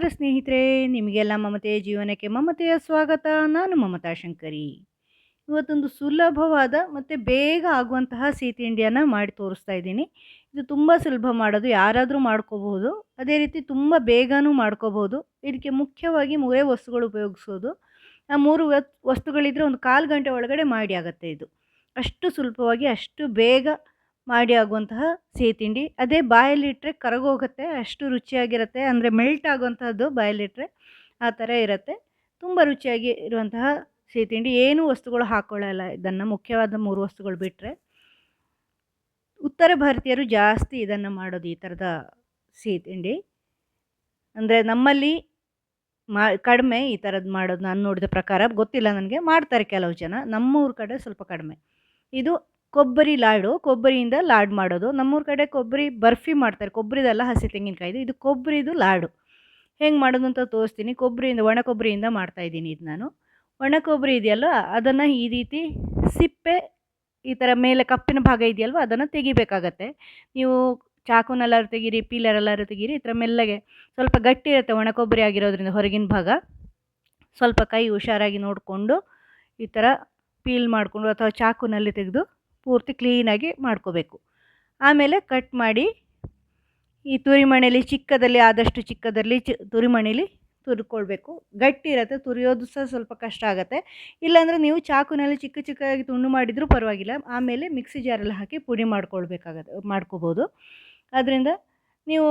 ನಮಸ್ಕಾರ ಸ್ನೇಹಿತರೆ, ನಿಮಗೆಲ್ಲ ಮಮತೆಯ ಜೀವನಕ್ಕೆ ಮಮತೆಯ ಸ್ವಾಗತ. ನಾನು ಮಮತಾ ಶಂಕರಿ. ಇವತ್ತೊಂದು ಸುಲಭವಾದ ಮತ್ತು ಬೇಗ ಆಗುವಂತಹ ಸಿಹಿ ತಿಂಡಿಯನ್ನು ಮಾಡಿ ತೋರಿಸ್ತಾ ಇದ್ದೀನಿ. ಇದು ತುಂಬ ಸುಲಭ ಮಾಡೋದು, ಯಾರಾದರೂ ಮಾಡ್ಕೋಬಹುದು. ಅದೇ ರೀತಿ ತುಂಬ ಬೇಗನೂ ಮಾಡ್ಕೋಬಹುದು. ಇದಕ್ಕೆ ಮುಖ್ಯವಾಗಿ ಮೂರೇ ವಸ್ತುಗಳು ಉಪಯೋಗಿಸೋದು. ಆ ಮೂರು ವಸ್ತುಗಳಿದ್ದರೆ ಒಂದು ಕಾಲು ಗಂಟೆ ಒಳಗಡೆ ಮಾಡಿ ಆಗುತ್ತೆ ಇದು. ಅಷ್ಟು ಸುಲಭವಾಗಿ, ಅಷ್ಟು ಬೇಗ ಮಾಡಿ ಆಗುವಂತಹ ಸಿಹಿ ತಿಂಡಿ. ಅದೇ ಬಾಯಲ್ಲಿಟ್ಟರೆ ಕರಗೋಗುತ್ತೆ, ಅಷ್ಟು ರುಚಿಯಾಗಿರುತ್ತೆ. ಅಂದರೆ ಮೆಲ್ಟ್ ಆಗುವಂತಹದ್ದು ಬಾಯಲ್ಲಿಟ್ಟರೆ ಆ ಥರ ಇರುತ್ತೆ. ತುಂಬ ರುಚಿಯಾಗಿ ಇರುವಂತಹ ಸಿಹಿ ತಿಂಡಿ. ಏನೂ ವಸ್ತುಗಳು ಹಾಕ್ಕೊಳ್ಳಲ್ಲ ಇದನ್ನು ಮುಖ್ಯವಾದ ಮೂರು ವಸ್ತುಗಳು ಬಿಟ್ಟರೆ ಉತ್ತರ ಭಾರತೀಯರು ಜಾಸ್ತಿ ಇದನ್ನು ಮಾಡೋದು ಈ ಥರದ ಸಿಹಿ ತಿಂಡಿ. ಅಂದರೆ ನಮ್ಮಲ್ಲಿ ಮಾ, ಕಡಿಮೆ ಈ ಥರದ್ದು ಮಾಡೋದು. ನಾನು ನೋಡಿದ ಪ್ರಕಾರ ಗೊತ್ತಿಲ್ಲ ನನಗೆ. ಮಾಡ್ತಾರೆ ಕೆಲವು ಜನ. ನಮ್ಮೂರ ಕಡೆ ಸ್ವಲ್ಪ ಕಡಿಮೆ. ಇದು ಕೊಬ್ಬರಿ ಲಾಡು, ಕೊಬ್ಬರಿಯಿಂದ ಲಾಡು ಮಾಡೋದು. ನಮ್ಮೂರ ಕಡೆ ಕೊಬ್ಬರಿ ಬರ್ಫಿ ಮಾಡ್ತಾರೆ. ಕೊಬ್ಬರಿದಲ್ಲ ಹಸಿ ತೆಂಗಿನಕಾಯಿದು. ಇದು ಕೊಬ್ಬರಿದು ಲಾಡು. ಹೆಂಗೆ ಮಾಡೋದು ಅಂತ ತೋರಿಸ್ತೀನಿ. ಕೊಬ್ಬರಿಯಿಂದ, ಒಣ ಕೊಬ್ಬರಿಯಿಂದ ಮಾಡ್ತಾಯಿದ್ದೀನಿ ಇದು ನಾನು. ಒಣ ಕೊಬ್ಬರಿ ಇದೆಯಲ್ಲ, ಅದನ್ನು ಈ ರೀತಿ ಸಿಪ್ಪೆ ಈ ಥರ ಮೇಲೆ ಕಪ್ಪಿನ ಭಾಗ ಇದೆಯಲ್ವ, ಅದನ್ನು ತೆಗಿಬೇಕಾಗತ್ತೆ. ನೀವು ಚಾಕುನಲ್ಲಾರು ತೆಗೀರಿ ಪೀಲರೆಲ್ಲಾರು ತೆಗೀರಿ, ಈ ಥರ ಮೆಲ್ಲಗೆ ಸ್ವಲ್ಪ ಗಟ್ಟಿ ಇರುತ್ತೆ ಒಣ ಕೊಬ್ಬರಿ ಆಗಿರೋದ್ರಿಂದ ಹೊರಗಿನ ಭಾಗ. ಸ್ವಲ್ಪ ಕೈ ಹುಷಾರಾಗಿ ನೋಡಿಕೊಂಡು ಈ ಥರ ಪೀಲ್ ಮಾಡಿಕೊಂಡು ಅಥವಾ ಚಾಕುನಲ್ಲಿ ತೆಗೆದು ಪೂರ್ತಿ ಕ್ಲೀನಾಗಿ ಮಾಡ್ಕೋಬೇಕು. ಆಮೇಲೆ ಕಟ್ ಮಾಡಿ ಈ ತುರಿಮಣೆಯಲ್ಲಿ ಚಿಕ್ಕದಲ್ಲಿ ಆದಷ್ಟು ಚಿಕ್ಕದಲ್ಲಿ ಚಿ ತುರಿಮಣೆಯಲ್ಲಿ ತುರ್ಕೊಳ್ಬೇಕು. ಗಟ್ಟಿ ಇರುತ್ತೆ, ತುರಿಯೋದು ಸಹ ಸ್ವಲ್ಪ ಕಷ್ಟ ಆಗುತ್ತೆ. ಇಲ್ಲಾಂದರೆ ನೀವು ಚಾಕುನಲ್ಲಿ ಚಿಕ್ಕ ಚಿಕ್ಕದಾಗಿ ತುಂಡು ಮಾಡಿದರೂ ಪರವಾಗಿಲ್ಲ. ಆಮೇಲೆ ಮಿಕ್ಸಿ ಜಾರಲ್ಲಿ ಹಾಕಿ ಪುಡಿ ಮಾಡ್ಕೊಳ್ಬೇಕಾಗತ್ತೆ, ಮಾಡ್ಕೋಬೋದು. ಅದರಿಂದ ನೀವು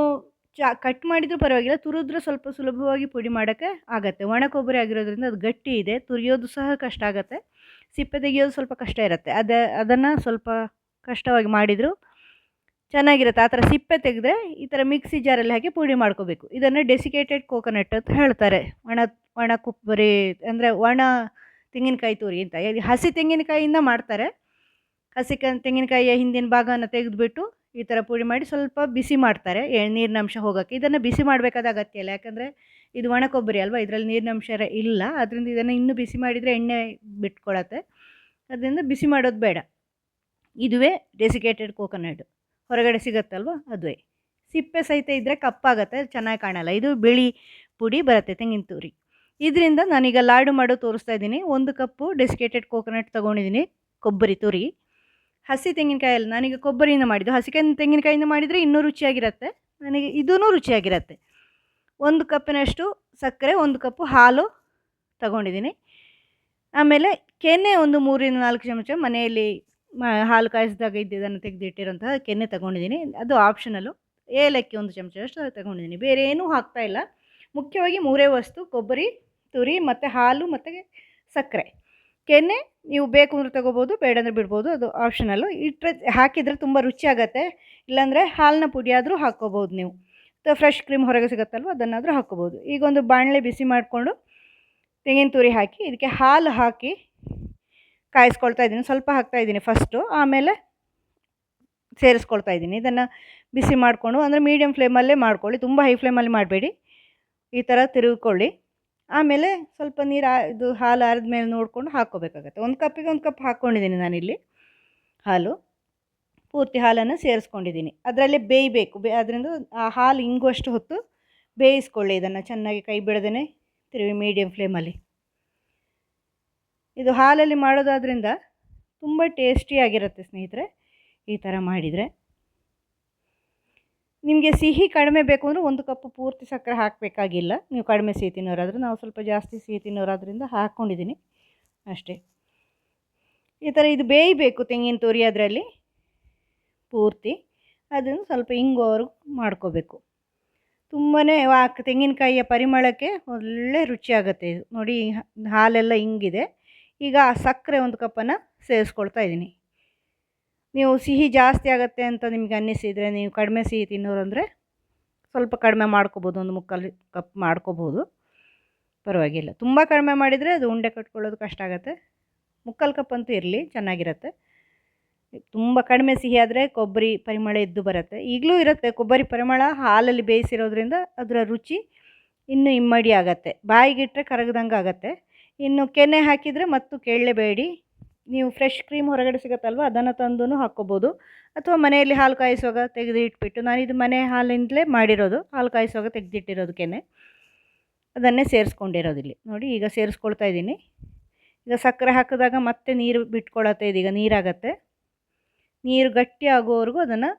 ಚಾ ಕಟ್ ಮಾಡಿದರೂ ಪರವಾಗಿಲ್ಲ, ತುರಿದ್ರೆ ಸ್ವಲ್ಪ ಸುಲಭವಾಗಿ ಪುಡಿ ಮಾಡೋಕ್ಕೆ ಆಗುತ್ತೆ. ಒಣ ಕೊಬ್ಬರಿ ಆಗಿರೋದ್ರಿಂದ ಅದು ಗಟ್ಟಿ ಇದೆ, ತುರಿಯೋದು ಸಹ ಕಷ್ಟ ಆಗುತ್ತೆ. ಸಿಪ್ಪೆ ತೆಗೆಯೋದು ಸ್ವಲ್ಪ ಕಷ್ಟ ಇರುತ್ತೆ. ಅದೇ, ಅದನ್ನು ಸ್ವಲ್ಪ ಕಷ್ಟವಾಗಿ ಮಾಡಿದರೂ ಚೆನ್ನಾಗಿರುತ್ತೆ. ಆ ಥರ ಸಿಪ್ಪೆ ತೆಗೆದ್ರೆ ಈ ಥರ ಮಿಕ್ಸಿ ಜಾರಲ್ಲಿ ಹಾಕಿ ಪುಡಿ ಮಾಡ್ಕೋಬೇಕು. ಇದನ್ನು ಡೆಸಿಕೇಟೆಡ್ ಕೋಕೋನಟ್ ಅಂತ ಹೇಳ್ತಾರೆ. ಒಣ ಒಣ ಕುಪ್ಪರಿ ಅಂದರೆ ಒಣ ತೆಂಗಿನಕಾಯಿ ತುರಿ ಅಂತ. ಹಸಿ ತೆಂಗಿನಕಾಯಿಯಿಂದ ಮಾಡ್ತಾರೆ. ಹಸಿ ಕ, ತೆಂಗಿನಕಾಯಿಯ ಹಿಂದಿನ ಭಾಗವನ್ನು ತೆಗೆದುಬಿಟ್ಟು ಈ ಥರ ಪುಡಿ ಮಾಡಿ ಸ್ವಲ್ಪ ಬಿಸಿ ಮಾಡ್ತಾರೆ. ನೀರಿನ ಅಂಶ ಹೋಗೋಕ್ಕೆ. ಇದನ್ನು ಬಿಸಿ ಮಾಡಬೇಕಾದ ಅಗತ್ಯ ಇಲ್ಲ. ಯಾಕಂದರೆ ಇದು ಒಣ ಕೊಬ್ಬರಿ ಅಲ್ವಾ? ಇದರಲ್ಲಿ ನೀರಿನ ಅಂಶ ಇಲ್ಲ. ಅದರಿಂದ ಇದನ್ನು ಇನ್ನೂ ಬಿಸಿ ಮಾಡಿದರೆ ಎಣ್ಣೆ ಬಿಟ್ಕೊಳತ್ತೆ. ಅದರಿಂದ ಬಿಸಿ ಮಾಡೋದು ಬೇಡ. ಇದುವೇ ಡೆಸಿಕೇಟೆಡ್ ಕೋಕೋನಟ್ ಹೊರಗಡೆ ಸಿಗುತ್ತಲ್ವ? ಅದುವೇ. ಸಿಪ್ಪೆ ಸಹಿತ ಇದ್ದರೆ ಕಪ್ಪಾಗತ್ತೆ, ಚೆನ್ನಾಗಿ ಕಾಣಲ್ಲ. ಇದು ಬಿಳಿ ಪುಡಿ ಬರುತ್ತೆ, ತೆಂಗಿನ ತುರಿ. ಇದರಿಂದ ನಾನೀಗ ಲಾಡು ಮಾಡೋ ತೋರಿಸ್ತಾ ಇದ್ದೀನಿ. ಒಂದು ಕಪ್ಪು ಡೆಸಿಕೇಟೆಡ್ ಕೋಕೋನಟ್ ತೊಗೊಂಡಿದ್ದೀನಿ, ಕೊಬ್ಬರಿ ತುರಿ. ಹಸಿ ತೆಂಗಿನಕಾಯಲ್ಲಿ ನಾನೀಗ ಕೊಬ್ಬರಿಯಿಂದ ಮಾಡಿದ್ದು. ಹಸಿ ತೆಂಗಿನಕಾಯಿಂದ ಮಾಡಿದರೆ ಇನ್ನೂ ರುಚಿಯಾಗಿರುತ್ತೆ. ನನಗೆ ಇದೂ ರುಚಿಯಾಗಿರುತ್ತೆ. ಒಂದು ಕಪ್ಪಿನಷ್ಟು ಸಕ್ಕರೆ, ಒಂದು ಕಪ್ಪು ಹಾಲು ತಗೊಂಡಿದ್ದೀನಿ. ಆಮೇಲೆ ಕೆನೆ ಒಂದು ಮೂರಿಂದ ನಾಲ್ಕು ಚಮಚ ಮನೆಯಲ್ಲಿ ಹಾಲು ಕಾಯಿಸಿದಾಗ ಇದ್ದಿದ್ದನ್ನು ತೆಗೆದಿಟ್ಟಿರೋಂತಹ ಕೆನೆ ತಗೊಂಡಿದ್ದೀನಿ. ಅದು ಆಪ್ಷನಲ್ಲು ಏಲಕ್ಕಿ ಒಂದು ಚಮಚದಷ್ಟು ತಗೊಂಡಿದ್ದೀನಿ. ಬೇರೆ ಏನೂ ಹಾಕ್ತಾ ಇಲ್ಲ. ಮುಖ್ಯವಾಗಿ ಮೂರೇ ವಸ್ತು, ಕೊಬ್ಬರಿ, ತುರಿ ಮತ್ತು ಹಾಲು ಮತ್ತು ಸಕ್ಕರೆ. ಕೆನೆ ನೀವು ಬೇಕು ಅಂದ್ರೆ ತಗೋಬೋದು, ಬೇಡ ಅಂದರೆ ಬಿಡ್ಬೋದು, ಅದು ಆಪ್ಷನಲ್ಲು ಇಟ್ಟರೆ ಹಾಕಿದರೆ ತುಂಬ ರುಚಿಯಾಗತ್ತೆ ಇಲ್ಲಾಂದರೆ ಹಾಲಿನ ಪುಡಿಯಾದರೂ ಹಾಕ್ಕೋಬೋದು ನೀವು. ಅಥವಾ ಫ್ರೆಶ್ ಕ್ರೀಮ್ ಹೊರಗೆ ಸಿಗುತ್ತಲ್ವ, ಅದನ್ನಾದರೂ ಹಾಕ್ಕೋಬೋದು. ಈಗ ಒಂದು ಬಾಣಲೆ ಬಿಸಿ ಮಾಡಿಕೊಂಡು ತೆಂಗಿನ ತುರಿ ಹಾಕಿ, ಇದಕ್ಕೆ ಹಾಲು ಹಾಕಿ ಕಾಯಿಸ್ಕೊಳ್ತಾ ಇದ್ದೀನಿ. ಸ್ವಲ್ಪ ಹಾಕ್ತಾ ಇದ್ದೀನಿ ಫಸ್ಟು ಆಮೇಲೆ ಸೇರಿಸ್ಕೊಳ್ತಾ ಇದ್ದೀನಿ. ಇದನ್ನು ಬಿಸಿ ಮಾಡಿಕೊಂಡು, ಅಂದರೆ ಮೀಡಿಯಮ್ ಫ್ಲೇಮಲ್ಲೇ ಮಾಡ್ಕೊಳ್ಳಿ. ತುಂಬ ಹೈ ಫ್ಲೇಮಲ್ಲಿ ಮಾಡಬೇಡಿ. ಈ ಥರ ತಿರುಗಿಕೊಳ್ಳಿ. ಆಮೇಲೆ ಸ್ವಲ್ಪ ನೀರು ಇದು ಹಾಲು ಮೇಲೆ ನೋಡಿಕೊಂಡು ಹಾಕ್ಕೋಬೇಕಾಗತ್ತೆ. ಒಂದು ಕಪ್ಪಿಗೆ ಒಂದು ಕಪ್ ಹಾಕ್ಕೊಂಡಿದ್ದೀನಿ ನಾನಿಲ್ಲಿ ಹಾಲು. ಪೂರ್ತಿ ಹಾಲನ್ನು ಸೇರಿಸ್ಕೊಂಡಿದ್ದೀನಿ. ಅದರಲ್ಲೇ ಬೇಯಬೇಕು. ಬೇ ಅದರಿಂದ ಆ ಹಾಲು ಇಂಗುವಷ್ಟು ಹೊತ್ತು ಬೇಯಿಸ್ಕೊಳ್ಳಿ ಇದನ್ನು ಚೆನ್ನಾಗಿ ಕೈ ಬಿಡದೇ ತಿರುವಿ ಮೀಡಿಯಮ್ ಫ್ಲೇಮಲ್ಲಿ ಇದು ಹಾಲಲ್ಲಿ ಮಾಡೋದಾದ್ರಿಂದ ತುಂಬ ಟೇಸ್ಟಿಯಾಗಿರುತ್ತೆ ಸ್ನೇಹಿತರೆ, ಈ ಥರ ಮಾಡಿದರೆ. ನಿಮಗೆ ಸಿಹಿ ಕಡಿಮೆ ಬೇಕು ಅಂದರೆ ಒಂದು ಕಪ್ ಪೂರ್ತಿ ಸಕ್ಕರೆ ಹಾಕಬೇಕಾಗಿಲ್ಲ. ನೀವು ಕಡಿಮೆ ಸಿಹಿ ತಿನ್ನೋರಾದರೆ, ನಾವು ಸ್ವಲ್ಪ ಜಾಸ್ತಿ ಸಿಹಿ ತಿನ್ನೋರಾದ್ರಿಂದ ಹಾಕ್ಕೊಂಡಿದ್ದೀನಿ. ಅಷ್ಟೇ. ಈ ಥರ ಇದು ಬೇಯಬೇಕು ತೆಂಗಿನ ತುರಿ ಅದರಲ್ಲಿ. ಪೂರ್ತಿ ಅದನ್ನು ಸ್ವಲ್ಪ ಇಂಗುವವರೆಗೂ ಮಾಡ್ಕೋಬೇಕು. ತುಂಬಾ ಆ ತೆಂಗಿನಕಾಯಿಯ ಪರಿಮಳಕ್ಕೆ ಒಳ್ಳೆ ರುಚಿಯಾಗುತ್ತೆ ಇದು. ನೋಡಿ ಹಾಲೆಲ್ಲ ಹಿಂಗಿದೆ ಈಗ ಆ ಸಕ್ಕರೆ ಒಂದು ಕಪ್ಪನ್ನು ಸೇರಿಸ್ಕೊಳ್ತಾ ಇದ್ದೀನಿ. ನೀವು ಸಿಹಿ ಜಾಸ್ತಿ ಆಗುತ್ತೆ ಅಂತ ನಿಮಗೆ ಅನ್ನಿಸಿದರೆ, ನೀವು ಕಡಿಮೆ ಸಿಹಿ ತಿನ್ನೋರು ಅಂದರೆ ಸ್ವಲ್ಪ ಕಡಿಮೆ ಮಾಡ್ಕೋಬೋದು, ಒಂದು ಮುಕ್ಕಾಲು ಕಪ್ ಮಾಡ್ಕೋಬೋದು. ಪರವಾಗಿಲ್ಲ. ತುಂಬ ಕಡಿಮೆ ಮಾಡಿದರೆ ಅದು ಉಂಡೆ ಕಟ್ಕೊಳ್ಳೋದು ಕಷ್ಟ ಆಗುತ್ತೆ. ಮುಕ್ಕಾಲು ಕಪ್ ಅಂತೂ ಇರಲಿ, ಚೆನ್ನಾಗಿರುತ್ತೆ. ತುಂಬ ಕಡಿಮೆ ಸಿಹಿ ಆದರೆ ಕೊಬ್ಬರಿ ಪರಿಮಳ ಎದ್ದು ಬರುತ್ತೆ. ಈಗಲೂ ಇರುತ್ತೆ ಕೊಬ್ಬರಿ ಪರಿಮಳ ಹಾಲಲ್ಲಿ ಬೇಯಿಸಿರೋದ್ರಿಂದ ಅದರ ರುಚಿ ಇನ್ನೂ ಇಮ್ಮಡಿ ಆಗುತ್ತೆ. ಬಾಯಿಗಿಟ್ಟರೆ ಕರಗದಂಗೆ ಆಗುತ್ತೆ. ಇನ್ನು ಕೆನೆ ಹಾಕಿದರೆ ಮತ್ತು ಕೇಳಲೇಬೇಡಿ. ನೀವು ಫ್ರೆಶ್ ಕ್ರೀಮ್ ಹೊರಗಡೆ ಸಿಗುತ್ತಲ್ವ, ಅದನ್ನು ತಂದು ಹಾಕ್ಕೋಬೋದು. ಅಥವಾ ಮನೆಯಲ್ಲಿ ಹಾಲು ಕಾಯಿಸುವಾಗ ತೆಗೆದು ಇಟ್ಬಿಟ್ಟು ಇದು ಮನೆ ಹಾಲಿಂದಲೇ ಮಾಡಿರೋದು, ಹಾಲು ಕಾಯಿಸುವಾಗ ತೆಗೆದಿಟ್ಟಿರೋದು ಕೆನೆ. ಅದನ್ನೇ ಸೇರಿಸ್ಕೊಂಡಿರೋದಿಲ್ಲಿ. ನೋಡಿ, ಈಗ ಸೇರಿಸ್ಕೊಳ್ತಾ ಇದ್ದೀನಿ. ಈಗ ಸಕ್ಕರೆ ಹಾಕಿದಾಗ ಮತ್ತೆ ನೀರು ಬಿಟ್ಕೊಳತ್ತೆ, ಇದೀಗ ನೀರಾಗತ್ತೆ. ನೀರು ಗಟ್ಟಿ ಆಗೋವರೆಗೂ ಅದನ್ನು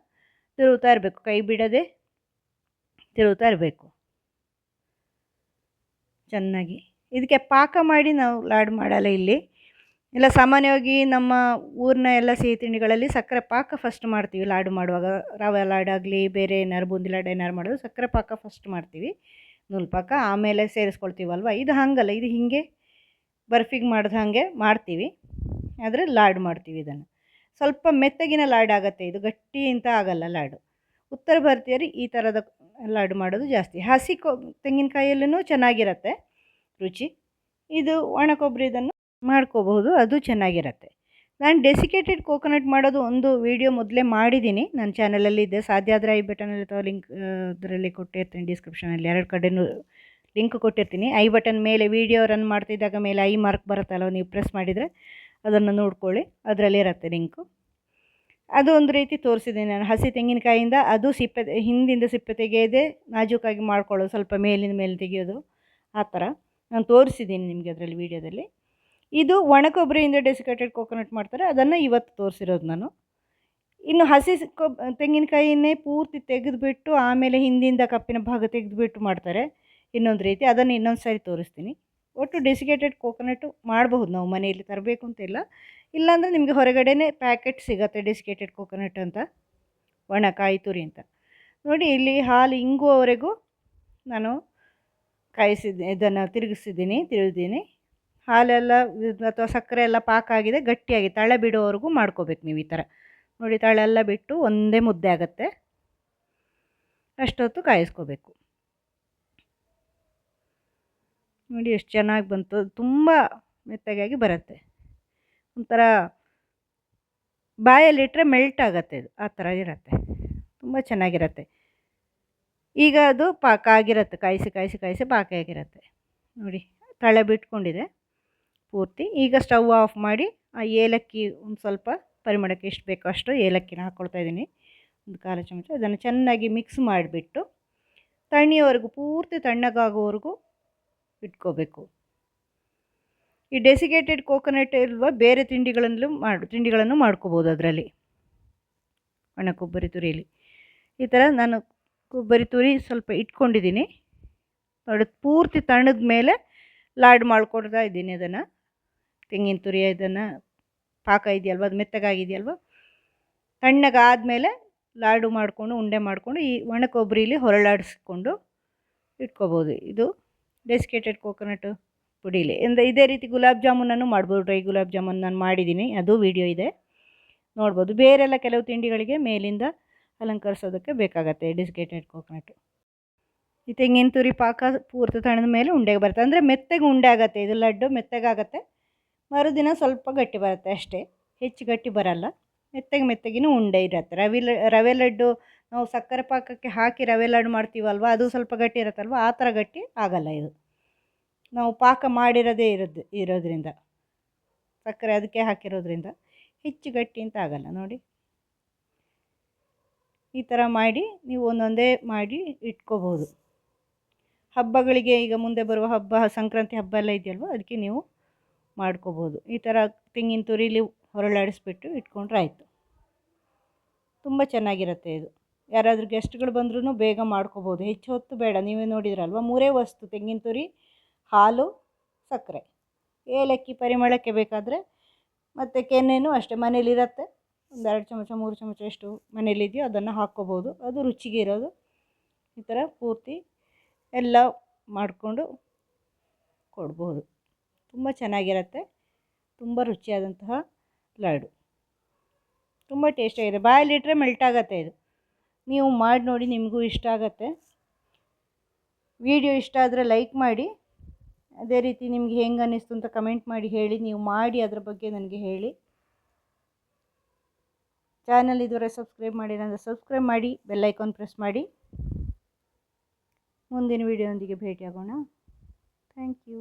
ತಿರುಗುತ್ತಾ ಇರಬೇಕು. ಕೈ ಬಿಡದೆ ತಿರುಗುತ್ತಾ ಇರಬೇಕು. ಚೆನ್ನಾಗಿ. ಇದಕ್ಕೆ ಪಾಕ ಮಾಡಿ ನಾವು ಲಾಡು ಮಾಡಲ್ಲ ಇಲ್ಲಿ. ಇಲ್ಲ ಸಾಮಾನ್ಯವಾಗಿ ನಮ್ಮ ಊರಿನ ಎಲ್ಲ ಸಿಹಿ ತಿಂಡಿಗಳಲ್ಲಿ ಸಕ್ಕರೆ ಪಾಕ ಫಸ್ಟ್ ಮಾಡ್ತೀವಿ ಲಾಡು ಮಾಡುವಾಗ. ರವೆ ಲಾಡಾಗಲಿ ಬೇರೆ ಏನಾರು ಬೂಂದಿ ಲಾಡು ಏನಾರು ಮಾಡೋದು ಸಕ್ಕರೆ ಪಾಕ ಫಸ್ಟ್ ಮಾಡ್ತೀವಿ. ನೂಲು ಪಾಕ ಆಮೇಲೆ ಸೇರಿಸ್ಕೊಳ್ತೀವಲ್ವ? ಇದು ಹಾಗಲ್ಲ. ಇದು ಹೀಗೆ ಬರ್ಫಿಗೆ ಮಾಡಿದ ಹಾಗೆ ಮಾಡ್ತೀವಿ. ಆದರೆ ಲಾಡು ಮಾಡ್ತೀವಿ ಇದನ್ನು. ಸ್ವಲ್ಪ ಮೆತ್ತಗಿನ ಲಾಡು ಆಗುತ್ತೆ. ಇದು ಗಟ್ಟಿ ಅಂತ ಆಗಲ್ಲ ಲಾಡು. ಉತ್ತರ ಭಾರತೀಯರು ಈ ಥರದ ಲಾಡು ಮಾಡೋದು ಜಾಸ್ತಿ. ಹಸಿ ಕೊ ತೆಂಗಿನಕಾಯಲ್ಲೂ ಚೆನ್ನಾಗಿರತ್ತೆ. ರುಚಿ. ಇದು ಒಣ ಕೊಬ್ಬರಿ ಇದನ್ನು ಮಾಡ್ಕೋಬಹುದು. ಅದು ಚೆನ್ನಾಗಿರುತ್ತೆ. ನಾನು ಡೆಸಿಕೇಟೆಡ್ ಕೋಕೋನಟ್ ಮಾಡೋದು ಒಂದು ವೀಡಿಯೋ ಮೊದಲೇ ಮಾಡಿದ್ದೀನಿ ನನ್ನ ಚಾನಲಲ್ಲಿ ಇದೆ. ಸಾಧ್ಯ ಆದರೆ ಐ ಬಟನಲ್ಲಿ ಅಥವಾ ಲಿಂಕ್ ಅದರಲ್ಲಿ ಕೊಟ್ಟಿರ್ತೀನಿ. ಡಿಸ್ಕ್ರಿಪ್ಷನಲ್ಲಿ ಎರಡು ಕಡೆನೂ ಲಿಂಕ್ ಕೊಟ್ಟಿರ್ತೀನಿ. ಐ ಬಟನ್ ಮೇಲೆ ವೀಡಿಯೋ ರನ್ ಮಾಡ್ತಿದ್ದಾಗ ಮೇಲೆ ಐ ಮಾರ್ಕ್ ಬರುತ್ತಲ್ಲ ನೀವು ಪ್ರೆಸ್ ಮಾಡಿದರೆ ಅದನ್ನು ನೋಡ್ಕೊಳ್ಳಿ. ಅದರಲ್ಲಿರುತ್ತೆ ಲಿಂಕು. ಅದು ಒಂದು ರೀತಿ ತೋರಿಸಿದ್ದೀನಿ ನಾನು. ಹಸಿ ತೆಂಗಿನಕಾಯಿಂದ ಅದು ಸಿಪ್ಪೆ, ಹಿಂದಿಂದ ಸಿಪ್ಪೆ ತೆಗೆಯದೆ ನಾಜೂಕಾಗಿ ಮಾಡ್ಕೊಳ್ಳೋದು, ಸ್ವಲ್ಪ ಮೇಲಿನ ಮೇಲೆ ತೆಗೆಯೋದು, ಆ ಥರ ನಾನು ತೋರಿಸಿದ್ದೀನಿ ನಿಮಗೆ ಅದರಲ್ಲಿ ವೀಡಿಯೋದಲ್ಲಿ. ಇದು ಒಣ ಕೊಬ್ಬರಿಯಿಂದ ಡೆಸಿಕೇಟೆಡ್ ಕೋಕೋನಟ್ ಮಾಡ್ತಾರೆ. ಅದನ್ನು ಇವತ್ತು ತೋರಿಸಿರೋದು ನಾನು. ಇನ್ನು ಹಸಿ ಕೊಬ್ ತೆಂಗಿನಕಾಯಿನೇ ಪೂರ್ತಿ ತೆಗೆದುಬಿಟ್ಟು, ಆಮೇಲೆ ಹಿಂದಿಂದ ಕಪ್ಪಿನ ಭಾಗ ತೆಗೆದುಬಿಟ್ಟು ಮಾಡ್ತಾರೆ. ಇನ್ನೊಂದು ರೀತಿ ಅದನ್ನು ಇನ್ನೊಂದು ಸಾರಿ ತೋರಿಸ್ತೀನಿ. ಒಟ್ಟು ಡೆಸಿಕೇಟೆಡ್ ಕೋಕೋನಟ್ಟು ಮಾಡಬಹುದು ನಾವು ಮನೆಯಲ್ಲಿ ತರಬೇಕು ಅಂತ ಇಲ್ಲ. ಇಲ್ಲಾಂದರೆ ನಿಮಗೆ ಹೊರಗಡೆನೇ ಪ್ಯಾಕೆಟ್ ಸಿಗುತ್ತೆ ಡೆಸಿಕೇಟೆಡ್ ಕೋಕೋನಟ್ ಅಂತ. ಒಣ ಕಾಯಿ ತುರಿ ಅಂತ. ನೋಡಿ ಇಲ್ಲಿ ಹಾಲು ಇಂಗುವವರೆಗೂ ನಾನು ಕಾಯಿಸಿದ್ದೆ, ಇದನ್ನು ತಿರುಗಿಸಿದ್ದೀನಿ, ತಿರುಗಿದ್ದೀನಿ. ಹಾಲೆಲ್ಲ ಅಥವಾ ಸಕ್ಕರೆ ಎಲ್ಲ ಪಾಕ ಆಗಿದೆ ಗಟ್ಟಿಯಾಗಿ ತಳೆ ಬಿಡೋವರೆಗೂ ಮಾಡ್ಕೋಬೇಕು ನೀವು ಈ ಥರ. ನೋಡಿ ತಳೆಲ್ಲ ಬಿಟ್ಟು ಒಂದೇ ಮುದ್ದೆ ಆಗುತ್ತೆ. ಅಷ್ಟೊತ್ತು ಕಾಯಿಸ್ಕೋಬೇಕು. ನೋಡಿ ಎಷ್ಟು ಚೆನ್ನಾಗಿ ಬಂತು. ತುಂಬ ಮೆತ್ತಗಾಗಿ ಬರುತ್ತೆ. ಒಂಥರ ಬಾಯಲ್ಲಿಟ್ಟರೆ ಮೆಲ್ಟ್ ಆಗುತ್ತೆ ಇದು ಆ ಥರ ಇರುತ್ತೆ. ತುಂಬ ಚೆನ್ನಾಗಿರುತ್ತೆ. ಈಗ ಅದು ಪಾಕ ಆಗಿರುತ್ತೆ. ಕಾಯಿಸಿ ಕಾಯಿಸಿ ಕಾಯಿಸಿ ಪಾಕ ಆಗಿರುತ್ತೆ. ನೋಡಿ, ತಳೆ ಬಿಟ್ಕೊಂಡಿದೆ ಪೂರ್ತಿ. ಈಗ ಸ್ಟವ್ ಆಫ್ ಮಾಡಿ ಆ ಏಲಕ್ಕಿ ಒಂದು ಸ್ವಲ್ಪ ಪರಿಮಳಕ್ಕೆ ಎಷ್ಟು ಬೇಕೋ ಅಷ್ಟು ಏಲಕ್ಕಿನ ಹಾಕ್ಕೊಳ್ತಾ ಇದ್ದೀನಿ. ಒಂದು ಕಾಲು ಚಮಚ. ಅದನ್ನು ಚೆನ್ನಾಗಿ ಮಿಕ್ಸ್ ಮಾಡಿಬಿಟ್ಟು ತಣ್ಣಿಯವರೆಗೂ ಪೂರ್ತಿ ತಣ್ಣಗಾಗೋವರೆಗೂ ಇಟ್ಕೋಬೇಕು. ಈ ಡೆಸಿಗೇಟೆಡ್ ಕೋಕೋನಟ್ ಇಲ್ವ ಬೇರೆ ತಿಂಡಿಗಳಲ್ಲೂ ಮಾಡಿ, ತಿಂಡಿಗಳನ್ನು ಮಾಡ್ಕೋಬೋದು ಅದರಲ್ಲಿ. ಒಣ ಕೊಬ್ಬರಿ ತುರಿಯಲ್ಲಿ ಈ ಥರ ನಾನು ಕೊಬ್ಬರಿ ತುರಿ ಸ್ವಲ್ಪ ಇಟ್ಕೊಂಡಿದ್ದೀನಿ. ನೋಡಿ ಪೂರ್ತಿ ತಣ್ಣದ ಮೇಲೆ ಲಾಡ್ ಮಾಡ್ಕೊಡ್ತಾ ಇದ್ದೀನಿ ಅದನ್ನು. ತೆಂಗಿನ ತುರಿ ಇದನ್ನು ಪಾಕ ಇದೆಯಲ್ವ, ಅದು ಮೆತ್ತಗಾಗಿದೆಯಲ್ವ? ತಣ್ಣಗಾದಮೇಲೆ ಲಾಡು ಮಾಡಿಕೊಂಡು, ಉಂಡೆ ಮಾಡಿಕೊಂಡು ಈ ಒಣ ಕೊಬ್ಬರಿಲಿ ಹೊರಳಾಡಿಸ್ಕೊಂಡು ಇಟ್ಕೋಬೋದು. ಇದು ಡೆಸಿಕೇಟೆಡ್ ಕೋಕೋನಟ್ ಪುಡೀಲಿ ಅಂದರೆ ಇದೇ ರೀತಿ ಗುಲಾಬ್ ಜಾಮೂನನ್ನು ಮಾಡ್ಬೋದು. ಡ್ರೈ ಗುಲಾಬ್ ಜಾಮೂನ್ ನಾನು ಮಾಡಿದ್ದೀನಿ. ಅದು ವಿಡಿಯೋ ಇದೆ. ನೋಡ್ಬೋದು. ಬೇರೆಲ್ಲ ಕೆಲವು ತಿಂಡಿಗಳಿಗೆ ಮೇಲಿಂದ ಅಲಂಕರಿಸೋದಕ್ಕೆ ಬೇಕಾಗತ್ತೆ ಡೆಸಿಕೇಟೆಡ್ ಕೋಕೋನಟ್ಟು ಈ ತೆಂಗಿನ ತುರಿ ಪಾಕ ಪೂರ್ತಿ ತಣದ ಮೇಲೆ ಉಂಡೆಗೆ ಬರುತ್ತೆ. ಅಂದರೆ ಮೆತ್ತಗೆ ಉಂಡೆ ಆಗುತ್ತೆ. ಇದು ಲಡ್ಡು ಮೆತ್ತಗಾಗತ್ತೆ ಮರುದಿನ ಸ್ವಲ್ಪ ಗಟ್ಟಿ ಬರುತ್ತೆ ಅಷ್ಟೇ. ಹೆಚ್ಚು ಗಟ್ಟಿ ಬರಲ್ಲ. ಮೆತ್ತಗೆ ಮೆತ್ತಗಿನೂ ಉಂಡೆ ಇರುತ್ತೆ. ರವೆ ರವೆ ಲಡ್ಡು ನಾವು ಸಕ್ಕರೆ ಪಾಕಕ್ಕೆ ಹಾಕಿ ರವೆ ಲಾಡು ಮಾಡ್ತೀವಲ್ವ, ಅದು ಸ್ವಲ್ಪ ಗಟ್ಟಿ ಇರುತ್ತಲ್ವ, ಆ ಥರ ಗಟ್ಟಿ ಆಗಲ್ಲ ಇದು. ನಾವು ಪಾಕ ಮಾಡಿರೋದೇ ಇರೋದು, ಇರೋದ್ರಿಂದ, ಸಕ್ಕರೆ ಅದಕ್ಕೆ ಹಾಕಿರೋದ್ರಿಂದ ಹೆಚ್ಚು ಗಟ್ಟಿ ಅಂತ ಆಗಲ್ಲ, ನೋಡಿ. ಈ ಥರ ಮಾಡಿ ನೀವು ಒಂದೊಂದೇ ಮಾಡಿ ಇಟ್ಕೋಬೋದು. ಹಬ್ಬಗಳಿಗೆ ಈಗ ಮುಂದೆ ಬರುವ ಹಬ್ಬ, ಸಂಕ್ರಾಂತಿ ಹಬ್ಬ ಎಲ್ಲ ಇದೆಯಲ್ವ, ಅದಕ್ಕೆ ನೀವು ಮಾಡ್ಕೋಬೋದು. ಈ ಥರ ತೆಂಗಿನ ತುರಿಲಿ ಹೊರಳಾಡಿಸ್ಬಿಟ್ಟು ಇಟ್ಕೊಂಡ್ರೆ ಆಯಿತು. ತುಂಬ ಚೆನ್ನಾಗಿರುತ್ತೆ ಇದು. ಯಾರಾದರೂ ಗೆಸ್ಟ್ಗಳು ಬಂದ್ರೂ ಬೇಗ ಮಾಡ್ಕೋಬೋದು. ಹೆಚ್ಚು ಹೊತ್ತು ಬೇಡ, ನೀವೇ ನೋಡಿದ್ರಲ್ವ? ಮೂರೇ ವಸ್ತು, ತೆಂಗಿನ ತುರಿ, ಹಾಲು, ಸಕ್ಕರೆ. ಏಲಕ್ಕಿ ಪರಿಮಳಕ್ಕೆ ಬೇಕಾದರೆ ಮತ್ತು ಕೆನೆಯೂ ಅಷ್ಟೇ, ಮನೇಲಿರತ್ತೆ. ಒಂದು ಎರಡು ಚಮಚ, ಮೂರು ಚಮಚ ಎಷ್ಟು ಮನೇಲಿದೆಯೋ ಅದನ್ನು ಹಾಕ್ಕೋಬೋದು. ಅದು ರುಚಿಗೆ ಇರೋದು. ಈ ಥರ ಪೂರ್ತಿ ಎಲ್ಲ ಮಾಡಿಕೊಂಡು ಕೊಡ್ಬೋದು. ತುಂಬ ಚೆನ್ನಾಗಿರುತ್ತೆ. ತುಂಬ ರುಚಿಯಾದಂತಹ ಲಾಡು ತುಂಬ ಟೇಸ್ಟಾಗಿದೆ ಬಾಯಲ್ಲಿಟ್ಟರೆ ಮೆಲ್ಟ್ ಆಗುತ್ತೆ ಇದು. ನೀವು ಮಾಡಿ ನೋಡಿ ನಿಮಗೂ ಇಷ್ಟ ಆಗುತ್ತೆ. ವಿಡಿಯೋ ಇಷ್ಟ ಆದರೆ ಲೈಕ್ ಮಾಡಿ. ಅದೇ ರೀತಿ ನಿಮಗೆ ಹೆಂಗೆ ಅನ್ನಿಸ್ತು ಅಂತ ಕಮೆಂಟ್ ಮಾಡಿ ಹೇಳಿ. ನೀವು ಮಾಡಿ ಅದರ ಬಗ್ಗೆ ನನಗೆ ಹೇಳಿ. ಚಾನಲ್ ಇದುವರೆ ಸಬ್ಸ್ಕ್ರೈಬ್ ಮಾಡಿಲ್ಲ ಅಂದರೆ ಸಬ್ಸ್ಕ್ರೈಬ್ ಮಾಡಿ ಬೆಲ್ಲೈಕಾನ್ ಪ್ರೆಸ್ ಮಾಡಿ. ಮುಂದಿನ ವಿಡಿಯೋದೊಂದಿಗೆ ಭೇಟಿಯಾಗೋಣ. Thank you.